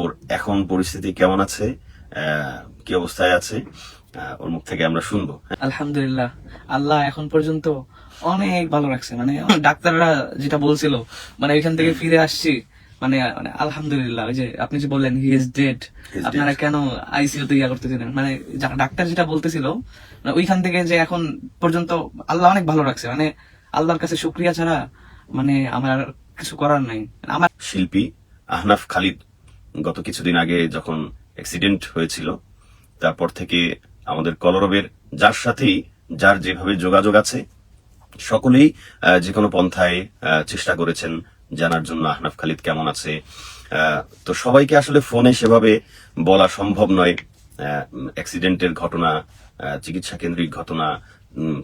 ওর এখন পরিস্থিতি কেমন আছে কি অবস্থায় আছে ওর মুখ থেকে আমরা শুনব। আলহামদুলিল্লাহ। আল্লাহ এখন পর্যন্ত অনেক ভালো রাখছে। মানে ডাক্তাররা যেটা বলছিল মানে ওইখান থেকে ফিরে আসছি মানে মানে আলহামদুলিল্লাহ ওই যে আপনি যে বললেন হি ইজ ডেড আপনারা কেন আইসিইউ তে ইয়া করতেছিলেন মানে ডাক্তার যেটা বলতেছিল মানে ওইখান থেকে যে এখন পর্যন্ত আল্লাহ অনেক ভালো রাখছে। মানে আল্লাহর কাছে শুক্রিয়া ছাড়া মানে আমার কিছু করার নাই। আমার শিল্পী আহনাফ খালিদ গত কিছুদিন আগে যখন অ্যাক্সিডেন্ট হয়েছিল, তারপর থেকে আমাদের কলরবের যার সাথেই, যার যেভাবে যোগাযোগ আছে, সকলেই যে কোনো পন্থায় চেষ্টা করেছেন জানার জন্য আহনাফ খালিদ কেমন আছে। তো সবাইকে আসলে ফোনে সেভাবে বলা সম্ভব নয়। অ্যাক্সিডেন্টের ঘটনা চিকিৎসা কেন্দ্রিক ঘটনা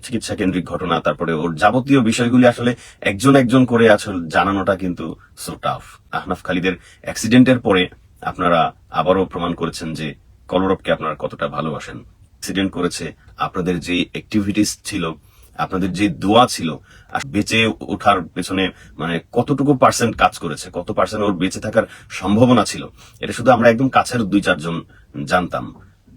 চিকিৎসা কেন্দ্রিক ঘটনা, তারপরে ওর যাবতীয় বিষয়গুলি আসলে একজন একজন করে আসলে জানানোটা কিন্তু সো টাফ আহনাফ খালিদের অ্যাক্সিডেন্টের পরে আপনারা আবারও প্রমাণ করেছেন যে কলরবকে আপনারা কতটা ভালোবাসেন। অ্যাক্সিডেন্ট করেছে, আপনাদের যে অ্যাক্টিভিটিস ছিল, আপনাদের যে দোয়া ছিল বেঁচে ওঠার পেছনে মানে কতটুকু পার্সেন্ট কাজ করেছে, কত পার্সেন্ট ওর বেঁচে থাকার সম্ভাবনা ছিল, এটা শুধু আমরা একদম কাছের দুই চারজন জানতাম।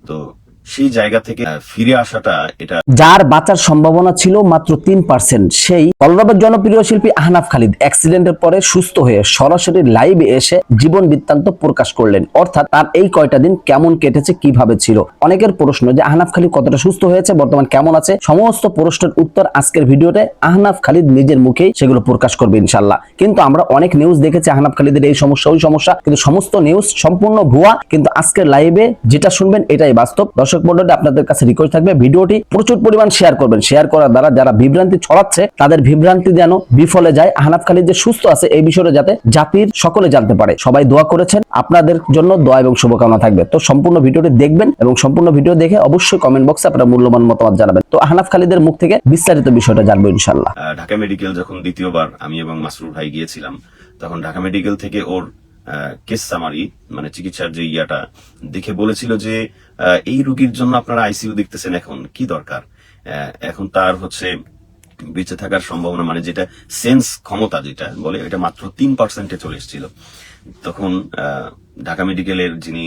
তো সেই জায়গা থেকে ফিরে আসাটা এটা যার বাঁচার সম্ভাবনা ছিল মাত্র তিন পার্সেন্ট, সেই কলরবের জনপ্রিয় শিল্পী আহনাফ খালিদ অ্যাক্সিডেন্টের পরে সুস্থ হয়ে সরাসরি লাইভে এসে জীবন বৃত্তান্ত প্রকাশ করলেন। অর্থাৎ তার এই কয়টা দিন কেমন কেটেছে, কীভাবে ছিল? অনেকের প্রশ্ন যে আহনাফ খালিদ কতটা সুস্থ হয়েছে, বর্তমান কেমন আছে? সমস্ত প্রশ্নের উত্তর আজকের ভিডিওতে আহনাফ খালিদ নিজের মুখেই সেগুলো প্রকাশ করবে ইনশাল্লাহ কিন্তু আমরা অনেক নিউজ দেখেছি আহনাফ খালিদের এই সমস্যা, ওই সমস্যা। কিন্তু সমস্ত নিউজ সম্পূর্ণ ভুয়া। কিন্তু আজকের লাইভে যেটা শুনবেন এটাই বাস্তব। দর্শক মন্ডলী, আপনাদের কাছে রিকোয়েস্ট থাকবে, ভিডিওটি প্রচুর পরিমাণ শেয়ার করবেন। শেয়ার করার দ্বারা যারা বিভ্রান্তি ছড়াচ্ছে, তাদের বিভ্রান্তি যেন বিফলে যায়। আহনাফ খালিদ যে সুস্থ আছে, এই বিষয়টা যাতে জাতির সকলে জানতে পারে। সবাই দোয়া করেছেন, আপনাদের জন্য দোয়া এবং শুভকামনা থাকবে। তো সম্পূর্ণ ভিডিওটি দেখবেন এবং সম্পূর্ণ ভিডিও দেখে অবশ্যই কমেন্ট বক্সে আপনার মূল্যবান মতামত জানাবেন। তো আহনাফ খালিদের মুখ থেকে বিস্তারিত বিষয়টা জানব ইনশাল্লাহ ঢাকা মেডিকেল যখন দ্বিতীয়বার আমি এবং মাসরুর ভাই গিয়েছিলাম, তখন ঢাকা মেডিকেল থেকে ওর কেস সামারি মানে চিকিৎসার যে ইয়াটা, দেখে বলেছিল যে এই রুগীর জন্য আপনারা আইসিইউ দেখতেছেন এখন, কি দরকার? এখন তার হচ্ছে বেঁচে থাকার সম্ভাবনা মানে যেটা সেন্স ক্ষমতা যেটা বলে, এটা মাত্র তিন পার্সেন্টে চলে এসেছিল। তখন ঢাকা মেডিকেলের যিনি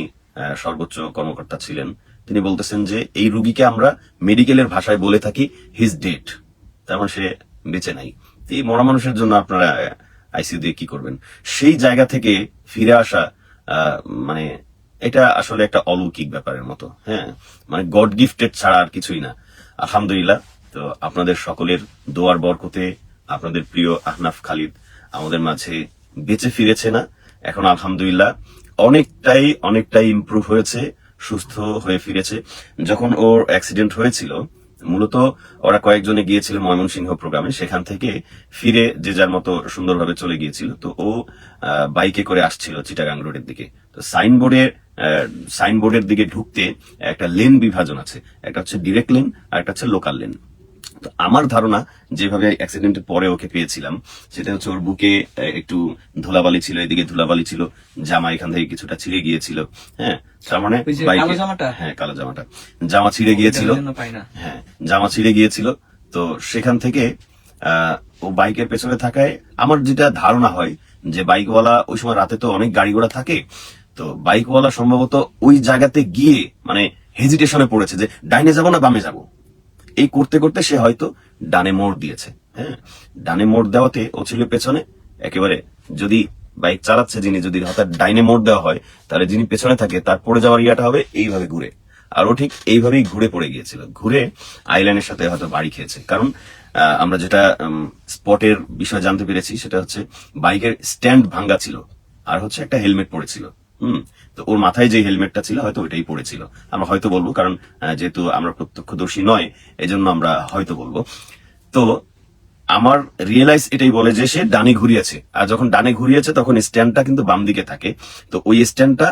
সর্বোচ্চ কর্মকর্তা ছিলেন, তিনি বলতেছেন যে এই রুগীকে আমরা মেডিকেলের ভাষায় বলে থাকি হিজ ডেট তার মানে সে বেঁচে নাই। এই মরা মানুষের জন্য আপনারা আইসিইউ দিয়ে কি করবেন? সেই জায়গা থেকে ফিরে আসা মানে এটা আসলে একটা অলৌকিক ব্যাপারের মতো হ্যাঁ? মানে গড গিফটেড ছাড়া আর কিছুই না। আলহামদুলিল্লাহ, তো আপনাদের সকলের দোয়ার বরকতে আপনাদের প্রিয় আহনাফ খালিদ আমাদের মাঝে বেঁচে ফিরেছে না। এখন আলহামদুলিল্লাহ অনেকটাই অনেকটাই ইমপ্রুভ হয়েছে, সুস্থ হয়ে ফিরেছে। যখন ওর অ্যাক্সিডেন্ট হয়েছিল, মূলত ওরা কয়েকজনে গিয়েছিল ময়মনসিংহ প্রোগ্রামে সেখান থেকে ফিরে যে যার মতো সুন্দরভাবে চলে গিয়েছিল। তো ও বাইকে করে আসছিল চিটাগাং রোডের দিকে। তো সাইনবোর্ডে সাইনবোর্ডের দিকে ঢুকতে একটা লেন বিভাজন আছে। একটা হচ্ছে ডিরেক্ট লেন আর একটা হচ্ছে লোকাল লেন। তো আমার ধারণা যেভাবে অ্যাক্সিডেন্টের পরে ওকে পেয়েছিলাম সেটা হচ্ছে ওর বুকে একটু ধুলাবালি ছিল এদিকে ধুলাবালি ছিল জামা এখান থেকে কিছুটা ছিঁড়ে গিয়েছিল হ্যাঁ? তার মানে? হ্যাঁ কালো জামাটা। জামা ছিঁড়ে গিয়েছিল। হ্যাঁ জামা ছিঁড়ে গিয়েছিল। তো সেখান থেকে আহ, ও বাইকের পেছনে থাকায় আমার যেটা ধারণা হয় যে বাইকওয়ালা ওই সময় রাতে তো অনেক গাড়ি ঘোড়া থাকে তো বাইকওয়ালা সম্ভবত ওই জায়গাতে গিয়ে মানে হেজিটেশনে পড়েছে যে, ডাইনে যাব না বামে যাব? এই করতে করতে সে হয়তো ডানে মোড় দিয়েছে হ্যাঁ? ডানে মোড় দেওয়াতে ও ছিল পেছনে। একেবারে যদি বাইক চালাচ্ছে যিনি, যদি হঠাৎ ডাইনে মোড় দেওয়া হয়, তাহলে যিনি পেছনে থাকে, তার পড়ে যাওয়ার ইয়াটা হবে এইভাবে ঘুরে। আর ও ঠিক এইভাবেই ঘুরে পড়ে গিয়েছিল। ঘুরে আইল্যান্ডের সাথে হয়তো বাড়ি খেয়েছে। কারণ আমরা যেটা স্পটের বিষয় জানতে পেরেছি, সেটা হচ্ছে বাইকের স্ট্যান্ড ভাঙ্গা ছিল, আর হচ্ছে একটা হেলমেট পড়েছিল। হুম, তো ওর মাথায় যে হেলমেটটা ছিল হয়তো ওইটাই পড়েছিল। আমরা হয়তো বলব, কারণ যেহেতু আমরা প্রত্যক্ষদর্শী নয়, এজন্য আমরা হয়তো বলব। তো আমার রিয়েলাইজ এটাই বলে যে সে ডানে ঘুরিয়েছে। আর যখন ডানে ঘুরিয়েছে, তখন স্ট্যান্ডটা কিন্তু বাম দিকে থাকে। তো ওই স্ট্যান্ডটা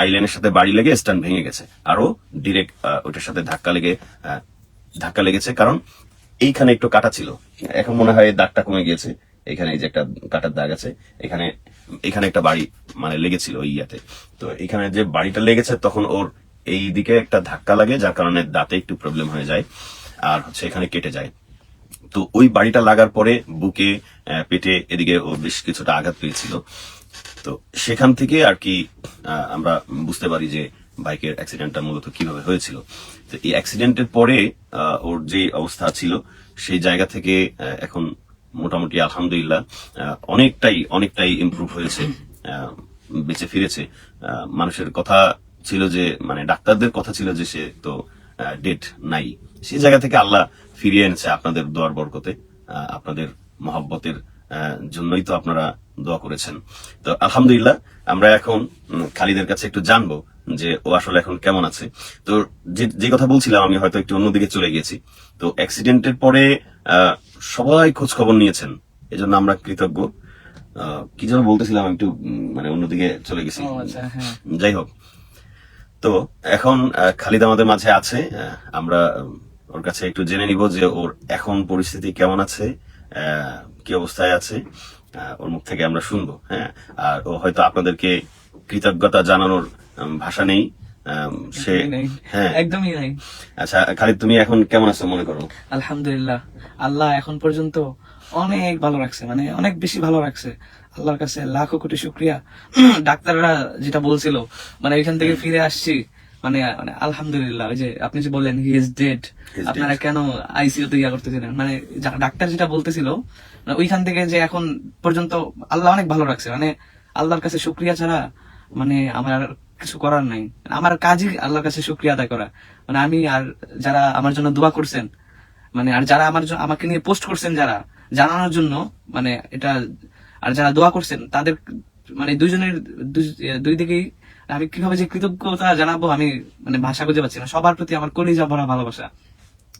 আইল্যান্ডের সাথে বাড়ি লেগে স্ট্যান্ড ভেঙে গেছে। আরও ডিরেক্ট ওইটার সাথে ধাক্কা লেগে ধাক্কা লেগেছে। কারণ এইখানে একটু কাটা ছিল। এখন মনে হয় দাগটা কমে গিয়েছে। এখানে এই যে একটা কাটার দাগ আছে। এখানে এখানে একটা বাড়ি মানে লেগেছিল ওই ইয়াতে। তো এখানে যে বাড়িটা লেগেছে, তখন ওর এই দিকে একটা ধাক্কা লাগে, যার কারণে দাঁতে একটু প্রবলেম হয়ে যায়, আর হচ্ছে এখানে কেটে যায়। তো ওই বাড়িটা লাগার পরে বুকে পেটে এদিকে ও বেশ কিছুটা আঘাত পেয়েছিল। তো সেখান থেকে আর কি আমরা বুঝতে পারি যে বাইকের অ্যাক্সিডেন্টটা মূলত কীভাবে হয়েছিল। তো এই অ্যাক্সিডেন্টের পরে ওর যে অবস্থা ছিল, সেই জায়গা থেকে এখন মোটামুটি আলহামদুলিল্লাহ অনেকটাই অনেকটাই ইমপ্রুভ হয়েছে বেঁচে ফিরেছে। মানুষের কথা ছিল যে মানে ডাক্তারদের কথা ছিল যে সে তো ডেট নাই। সেই জায়গা থেকে আল্লাহ ফিরিয়ে এনেছে আপনাদের দোয়ার বরকতে আপনাদের মহব্বতের জন্যই তো আপনারা দোয়া করেছেন। তো আলহামদুলিল্লাহ, আমরা এখন খালিদের কাছে একটু জানব যে ও আসলে এখন কেমন আছে। তো যে কথা বলছিলাম, আমি হয়তো একটু অন্যদিকে চলে গেছি তো অ্যাক্সিডেন্টের পরে সবাই খোঁজ খবর নিয়েছেন। এজন্য আমরা কৃতজ্ঞ। কি যেন বলতেছিলাম একটু মানে অন্যদিকে চলে গেছি। আচ্ছা হ্যাঁ। যাই হোক। তো এখন খালিদ আমাদের মাঝে আছে। আমরা ওর কাছে একটু জেনে নিব যে ওর এখন পরিস্থিতি কেমন আছে আহ, কি অবস্থায় আছে। ওর মুখ থেকে আমরা শুনব হ্যাঁ। আর ও হয়তো আপনাদেরকে কৃতজ্ঞতা জানানোর ভাষা নেই। সে হ্যাঁ। একদমই নাই। আচ্ছা খালিদ তুমি এখন কেমন আছো মনে করো? আলহামদুলিল্লাহ। আল্লাহ এখন পর্যন্ত অনেক ভালো রাখছে মানে অনেক বেশি ভালো রাখছে। আল্লাহর কাছে লাখো কোটি শুক্রিয়া। ডাক্তাররা যেটা বলছিল মানে এখান থেকে ফিরে আসছি মানে মানে আলহামদুলিল্লাহ ওই যে আপনি যে বললেন হি ইজ ডেড আপনারা কেন আইসিইউ তে ইয়া করতেছিলেন? মানে ডাক্তার যেটা বলতেছিল মানে ওইখান থেকে যে এখন পর্যন্ত আল্লাহ অনেক ভালো রাখছে মানে আল্লাহর কাছে শুক্রিয়া ছাড়া মানে আমার কিছু করার নাই। আমার কাজই আল্লাহর কাছে শুক্রিয়া আদায় করা। মানে আমি আর যারা আমার জন্য দোয়া করছেন মানে আর যারা আমার আমাকে নিয়ে পোস্ট করছেন যারা, জানানোর জন্য মানে এটা, আর যারা দোয়া করছেন, তাদের মানে দুইজনের, দুই- দিকেই আমি কীভাবে যে কৃতজ্ঞতা জানাব আমি মানে ভাষা খুঁজে পাচ্ছি না। সবার প্রতি আমার কলিজা ভরা ভালোবাসা।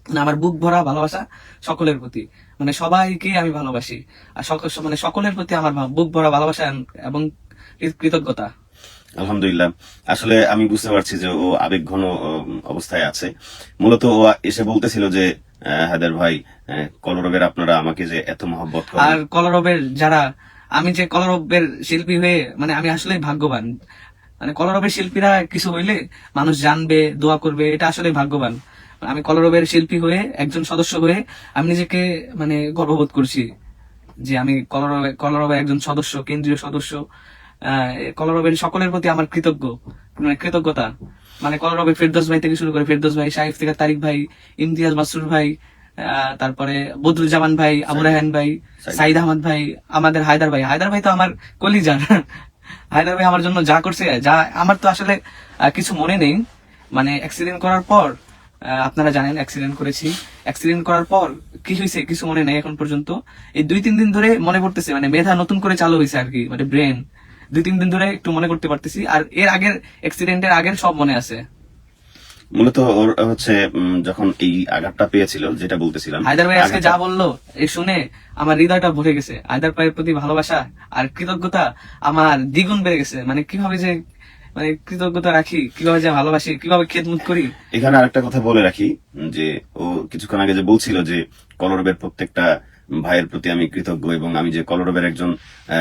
মানে আমার বুক ভরা ভালোবাসা সকলের প্রতি। মানে সবাইকে আমি ভালোবাসি। আর সকল মানে সকলের প্রতি আমার বুক ভরা ভালোবাসা এবং কৃতজ্ঞতা। আলহামদুলিল্লাহ। আসলে আমি বুঝতে পারছি যে ও আবেগ ঘন অবস্থায় আছে। মূলত ও এসে বলতেছিল যে হায়দার ভাই কলরবের আপনারা আমাকে যে এত মহব্বত আর কলরবের যারা, আমি যে কলরবের শিল্পী হয়ে মানে আমি আসলে ভাগ্যবান। মানে কলরবের শিল্পীরা কিছু হইলে মানুষ জানবে, দোয়া করবে, এটা আসলে ভাগ্যবান। আমি কলরবের শিল্পী হয়ে, একজন সদস্য হয়ে, আমি নিজেকে মানে গর্ববোধ করছি যে আমি কলরবে কলরবের একজন সদস্য, কেন্দ্রীয় সদস্য। কলরবের সকলের প্রতি আমার কৃতজ্ঞ। মানে কৃতজ্ঞতা। মানে কলরবের ফেরদোস ভাই থেকে শুরু করে ফেরদোস ভাই সাহিফ থেকে তারিক ভাই ইমতিয়াজ মাসুর ভাই তারপরে বদরুজ্জামান ভাই আবু রাহান ভাই সাইদ। আহমদ ভাই আমাদের হায়দার ভাই। হায়দার ভাই তো আমার কলিজার। হায়দার ভাই আমার জন্য যা করছে যা আমার তো আসলে কিছু মনে নেই। মানে অ্যাক্সিডেন্ট করার পর আহ, আপনারা জানেন অ্যাক্সিডেন্ট করেছি। অ্যাক্সিডেন্ট করার পর কি হয়েছে কিছু মনে নেই এখন পর্যন্ত। এই দুই তিন দিন ধরে মনে পড়তেছে মানে মেধা নতুন করে চালু হয়েছে আর কি মানে ব্রেন দুই তিন দিন ধরে একটু মনে করতে পারতেছি। আর এর আগের অ্যাক্সিডেন্টের আগের সব মনে আছে। মূলত ওর হচ্ছে যখন এই আঘাতটা পেয়েছিল যেটা বলতেছিলাম হায়দার ভাই আজকে যা বলল এই শুনে আমার হৃদয়টা ভরে গেছে। হায়দার ভাইয়ের প্রতি ভালোবাসা আর কৃতজ্ঞতা আমার দ্বিগুণ বেড়ে গেছে। মানে কীভাবে যে মানে কৃতজ্ঞতা রাখি কীভাবে যে ভালোবাসি কীভাবে খেদমত করি। এখানে আরেকটা কথা বলে রাখি যে ও কিছুক্ষণ আগে যে বলছিল যে কলরবের প্রত্যেকটা ভাইয়ের প্রতি আমি কৃতজ্ঞ এবং আমি যে কলরবের একজন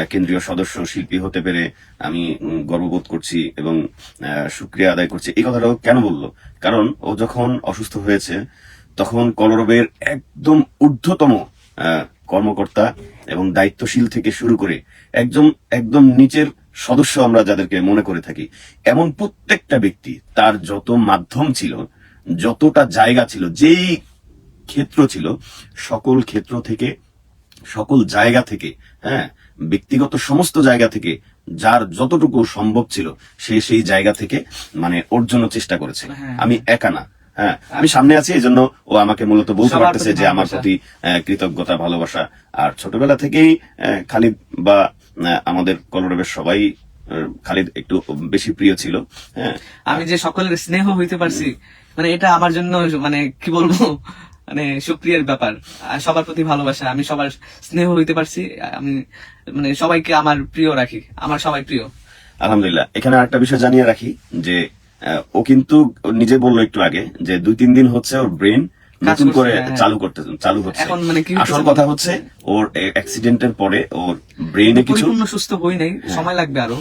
কেন্দ্রীয় সদস্য শিল্পী হতে পেরে আমি গর্ববোধ করছি এবং আহ, শুক্রিয়া আদায় করছি। এই কথাটা কেন বলল? কারণ ও যখন অসুস্থ হয়েছে তখন কলরবের একদম ঊর্ধ্বতম কর্মকর্তা এবং দায়িত্বশীল থেকে শুরু করে একদম একদম নিচের সদস্য আমরা যাদেরকে মনে করে থাকি এমন প্রত্যেকটা ব্যক্তি তার যত মাধ্যম ছিল যতটা জায়গা ছিল যেই ক্ষেত্র ছিল সকল ক্ষেত্র থেকে সকল জায়গা থেকে হ্যাঁ ব্যক্তিগত সমস্ত জায়গা থেকে যার যতটুকু সম্ভব ছিল সে সেই জায়গা থেকে মানে ওর জন্য চেষ্টা করেছে। হ্যাঁ। আমি একা না হ্যাঁ আমি সামনে আছি এই জন্য ও আমাকে মূলত বলতে পারতেছে যে আমার প্রতি কৃতজ্ঞতা ভালোবাসা। আর ছোটবেলা থেকেই খালিদ বা আমাদের কলরবের সবাই খালিদ একটু বেশি প্রিয় ছিল হ্যাঁ। আমি যে সকলের স্নেহ হইতে পারছি মানে এটা আমার জন্য মানে কি বলব? মানে সুক্রিয়ার ব্যাপার। সবার প্রতি ভালোবাসা আমি সবার স্নেহ হইতে পারছি আমি মানে সবাইকে আমার প্রিয় রাখি আমার সবাই প্রিয়। আলহামদুলিল্লাহ। এখানে আরেকটা বিষয় জানিয়ে রাখি যে ও কিন্তু নিজে বলল একটু আগে যে দুই তিন দিন হচ্ছে ওর ব্রেন নতুন করে হ্যাঁ। চালু করতে চালু হচ্ছে। এখন মানে কি আসল কথা হচ্ছে ওর অ্যাক্সিডেন্টের পরে ওর ব্রেনে কিছু সুস্থ হই নাই সময় লাগবে আরও।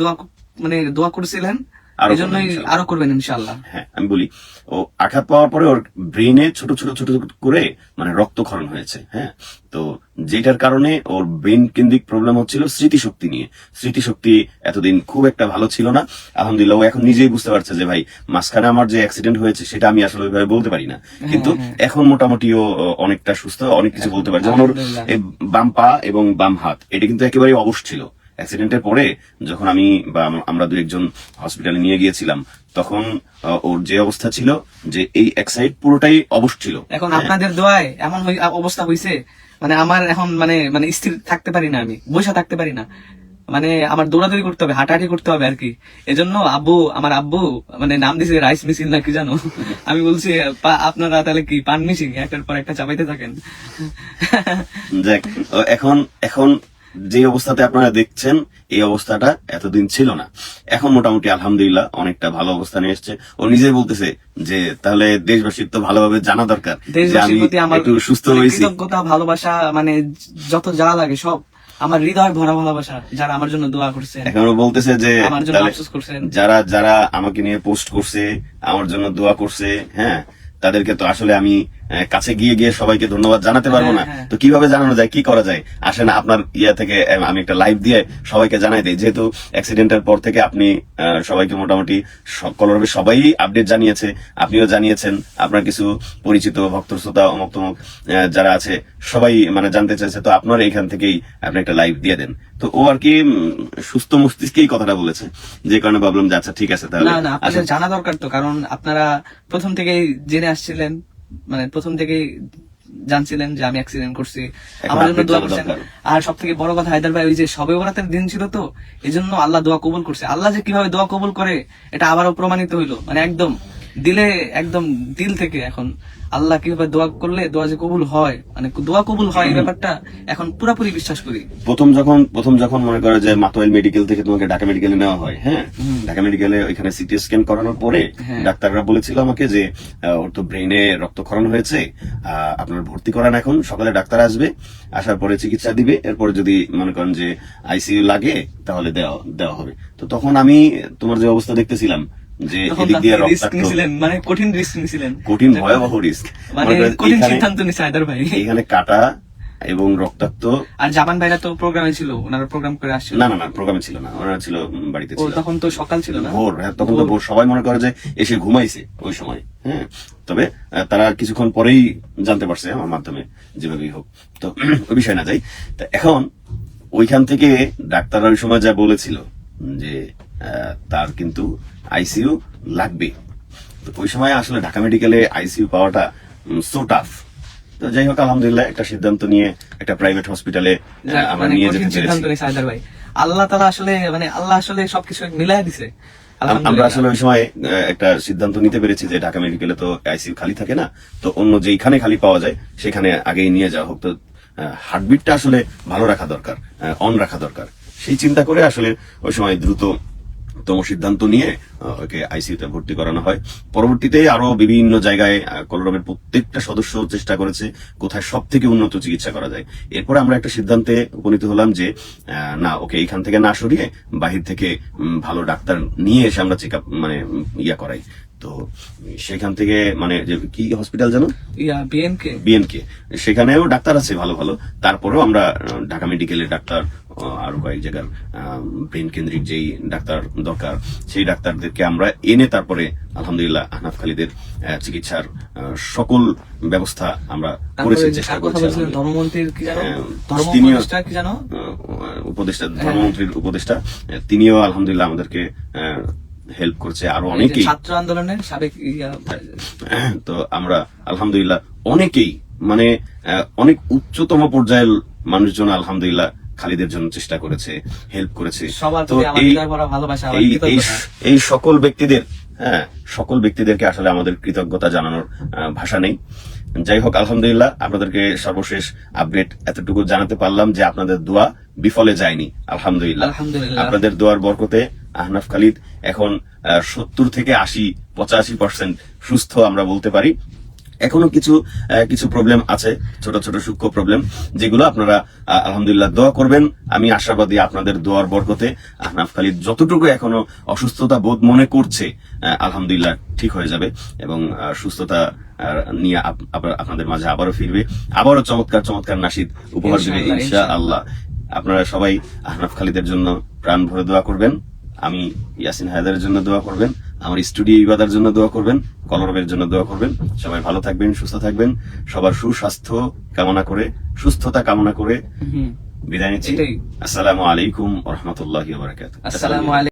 দোয়া মানে দোয়া করেছিলেন আরও জন্যই আরও করবেন ইনশাল্লাহ। হ্যাঁ আমি বলি ও আঘাত পাওয়ার পরে ওর ব্রেনে ছোট ছোট ছোট করে মানে রক্তক্ষরণ হয়েছে হ্যাঁ? তো যেটার কারণে ওর ব্রেন কেন্দ্রিক প্রবলেম হচ্ছিল স্মৃতিশক্তি নিয়ে। স্মৃতিশক্তি এতদিন খুব একটা ভালো ছিল না। আলহামদুলিল্লাহ ও এখন নিজেই বুঝতে পারছে যে ভাই মাঝখানে আমার যে অ্যাক্সিডেন্ট হয়েছে সেটা আমি আসলে ওইভাবে বলতে পারি না। কিন্তু এখন মোটামুটি ও অনেকটা সুস্থ অনেক কিছু বলতে পারে। যেমন ওর। বাম পা এবং বাম হাত এটা কিন্তু একেবারে অবশ ছিল। অ্যাক্সিডেন্টের পরে যখন আমি বা আমরা দু একজন হসপিটালে নিয়ে গিয়েছিলাম তখন ওর যে অবস্থা ছিল যে এই এক সাইড পুরোটাই অবশ ছিল। এখন হ্যাঁ, আপনাদের দোয়ায় এমন অবস্থা হয়েছে মানে আমার এখন মানে মানে স্থির থাকতে পারি না আমি বসে থাকতে পারি না। মানে আমার দৌড়াদৌড়ি করতে হবে হাঁটাহাঁটি করতে হবে আর কি। এজন্য আব্বু আমার আব্বু মানে নাম দিছে রাইস মিছিল না কি জানো? আমি বলছি আপনারা তাহলে কি পান মিশিং একটার পর একটা চাপাইতে থাকেন। যাক, এখন এখন যে অবস্থাতে আপনারা দেখছেন এই অবস্থাটা এতদিন ছিল না। এখন মোটামুটি আলহামদুলিল্লাহ অনেকটা ভালো অবস্থানে এসছে। ও নিজেই বলতেছে যে তাহলে দেশবাসীর তো ভালোভাবে জানা দরকার একটু সুস্থ মানে হয়েছি। কৃতজ্ঞতা ভালোবাসা মানে যত যা লাগে সব আমার হৃদয় ভরা ভালোবাসা যারা আমার জন্য দোয়া করছেন এখন ও বলতেছে যে আমার জন্য আফসোস করছেন। যারা যারা আমাকে নিয়ে পোস্ট করছে আমার জন্য দোয়া করছে হ্যাঁ তাদেরকে তো আসলে আমি কাছে গিয়ে গিয়ে সবাইকে ধন্যবাদ জানাতে পারব না। হ্যাঁ, হ্যাঁ। তো কীভাবে জানানো যায় কি করা যায়? আসেন আপনার ইয়া থেকে আমি একটা লাইভ দিয়ে সবাইকে জানাই দিই। যেহেতু অ্যাক্সিডেন্টের পর থেকে আপনি সবাইকে মোটামুটি কলরবে সবাই আপডেট জানিয়েছে আপনিও জানিয়েছেন আপনার কিছু পরিচিত ভক্ত শ্রোতা অমুক তমুক যারা আছে সবাই মানে জানতে চাইছে তো আপনার এখান থেকেই আপনি একটা লাইভ দিয়ে দেন। তো ও আর কি সুস্থ মস্তিষ্কেই কথাটা বলেছে। যে কারণে ভাবলাম যে আচ্ছা ঠিক আছে তাহলে। জানা দরকার তো কারণ আপনারা প্রথম থেকেই জেনে আসছিলেন। মানে প্রথম থেকেই জানছিলেন যে আমি অ্যাক্সিডেন্ট করছি। আমার জন্য দোয়া করছেন। আর সব থেকে বড় কথা হায়দার ভাই ওই যে সবে বরাতের দিন ছিল তো এই জন্য আল্লাহ দোয়া কবুল করছে। আল্লাহ যে কীভাবে দোয়া কবুল করে এটা আবারও প্রমাণিত হইল। মানে একদম দিলে একদম দিল থেকে এখন আল্লাহ কীভাবে দোয়া করলে দোয়া যে কবুল হয়? মানে দোয়া কবুল হয় এই ব্যাপারটা এখন পুরাপুরি বিশ্বাস করি। প্রথম যখন প্রথম যখন মনে করে যে মাতোয়াইল মেডিকেল থেকে তোমাকে ঢাকা মেডিকেলে নেওয়া হয় হ্যাঁ? ঢাকা মেডিকেলে ওইখানে সিটি স্ক্যান করানোর পরে হ্যাঁ। ডাক্তাররা বলেছিল আমাকে যে ওর তো ব্রেনে রক্তক্ষরণ হয়েছে আহ, আপনার ভর্তি করান এখন সকালে ডাক্তার আসবে আসার পরে চিকিৎসা দিবে এরপরে যদি মনে করেন যে আইসিইউ লাগে তাহলে দেওয়া দেওয়া হবে। তো তখন আমি তোমার যে অবস্থা দেখতেছিলাম যে এদিক দিয়ে রক্তাক্ত। মানে কঠিন রিস্ক নিছিলেন। কঠিন ভয়াবহ রিস্ক মানে কঠিন সিদ্ধান্ত নিছে ভাই। এখানে কাটা এবং রক্তাক্ত। আর জাপান ভাইরা তো প্রোগ্রামে ছিল ওনারা প্রোগ্রাম করে আসছিল। না না না প্রোগ্রামে ছিল না ওনারা ছিল বাড়িতে ছিল। তখন তো সকাল ছিল না? ভোর হ্যাঁ তখন তো ভোর। সবাই মনে করে যে এসে ঘুমাইছে ওই সময় হ্যাঁ। তবে তারা কিছুক্ষণ পরেই জানতে পারছে আমার মাধ্যমে যেভাবেই হোক। তো ওই বিষয় না যাই। তা এখন ওইখান থেকে ডাক্তাররা ওই সময় যা বলেছিল যে তার কিন্তু আইসিইউ লাগবে। তো ওই সময় আসলে ঢাকা মেডিকেলে আইসিইউ পাওয়াটা সো টাফ তো যাই হোক আলহামদুলিল্লাহ একটা সিদ্ধান্ত নিয়ে একটা প্রাইভেট হসপিটালে আমরা নিয়ে যেতে পেরেছি। আল্লাহ তালা আসলে মানে আল্লাহ আসলে সবকিছু মিলাই দিছে। আমরা আসলে ওই সময় একটা সিদ্ধান্ত নিতে পেরেছি যে ঢাকা মেডিকেলে তো আইসিইউ খালি থাকে না। তো অন্য যেইখানে খালি পাওয়া যায় সেখানে আগেই নিয়ে যাওয়া হোক। তো হার্টবিটটা আসলে ভালো রাখা দরকার অন রাখা দরকার। সেই চিন্তা করে আসলে ওই সময় দ্রুত তম সিদ্ধান্ত নিয়ে ওকে আইসিইউতে ভর্তি করানো হয়। পরবর্তীতে আরও বিভিন্ন জায়গায় কলরবের প্রত্যেকটা সদস্য চেষ্টা করেছে কোথায় সব থেকে উন্নত চিকিৎসা করা যায়। এরপরে আমরা একটা সিদ্ধান্তে উপনীত হলাম যে না, ওকে এখান থেকে না সরিয়ে বাহির থেকে ভালো ডাক্তার নিয়ে এসে আমরা চেক মানে ইয়া করাই। তো সেখান থেকে মানে যে কি হসপিটাল জানো ইয়া বিএনকে বিএনকে সেখানেও ডাক্তার আছে ভালো ভালো। তারপরেও আমরা ঢাকা মেডিকেলের ডাক্তার আরও কয়েক জায়গার ব্রেন কেন্দ্রিক যেই ডাক্তার দরকার সেই ডাক্তারদেরকে আমরা এনে তারপরে আলহামদুলিল্লাহ আহনাফ খালিদের চিকিৎসার সকল ব্যবস্থা আমরা করেছি চেষ্টা করছি হ্যাঁ, তিনিও- উপদেষ্টা উপদেষ্টা ধর্মমন্ত্রীর উপদেষ্টা তিনিও আলহামদুলিল্লাহ আমাদেরকে হেল্প করছে আরও অনেকেই। ছাত্র আন্দোলনের সাবেক তো আমরা আলহামদুলিল্লাহ অনেকেই মানে অনেক উচ্চতম পর্যায়ের মানুষজন আলহামদুলিল্লাহ খালিদের জন্য চেষ্টা করেছে হেল্প করেছে। তো এই সকল ব্যক্তিদের হ্যাঁ সকল ব্যক্তিদেরকে আসলে আমাদের কৃতজ্ঞতা জানানোর ভাষা নেই। যাই হোক আলহামদুলিল্লাহ আপনাদেরকে সর্বশেষ আপডেট এতটুকু জানাতে পারলাম যে আপনাদের দোয়া বিফলে যায়নি আলহামদুলিল্লাহ। আপনাদের দোয়ার বরকতে আহনাফ খালিদ এখন সত্তর থেকে আশি পঁচাশি পার্সেন্ট সুস্থ আমরা বলতে পারি। এখনও কিছু কিছু প্রবলেম আছে ছোট ছোট সূক্ষ্ম প্রবলেম যেগুলো আপনারা আলহামদুলিল্লাহ দোয়া করবেন। আমি আশাবাদী আপনাদের দোয়ার বরকতে আহনাফ খালিদ যতটুকু এখনও অসুস্থতা বোধ মনে করছে আলহামদুলিল্লাহ ঠিক হয়ে যাবে এবং সুস্থতা নিয়ে আপনাদের মাঝে আবারও ফিরবে। আবারও চমৎকার চমৎকার নাসিদ উপহার দেবে ইনশাআল্লাহ, ইনশা আল্লাহ আপনারা সবাই আহনাফ খালিদের জন্য প্রাণ ভরে দোয়া করবেন। আমি ইয়াসিন হায়দারের জন্য দোয়া করবেন আমার স্টুডিও ইবাদার জন্য দোয়া করবেন কলরবের জন্য দোয়া করবেন। সবাই ভালো থাকবেন সুস্থ থাকবেন সবার সুস্বাস্থ্য কামনা করে সুস্থতা কামনা করে বিদায় নিচ্ছি। আসসালামু আলাইকুম রহমতুল্লাহ আসসালামু আলাইকুম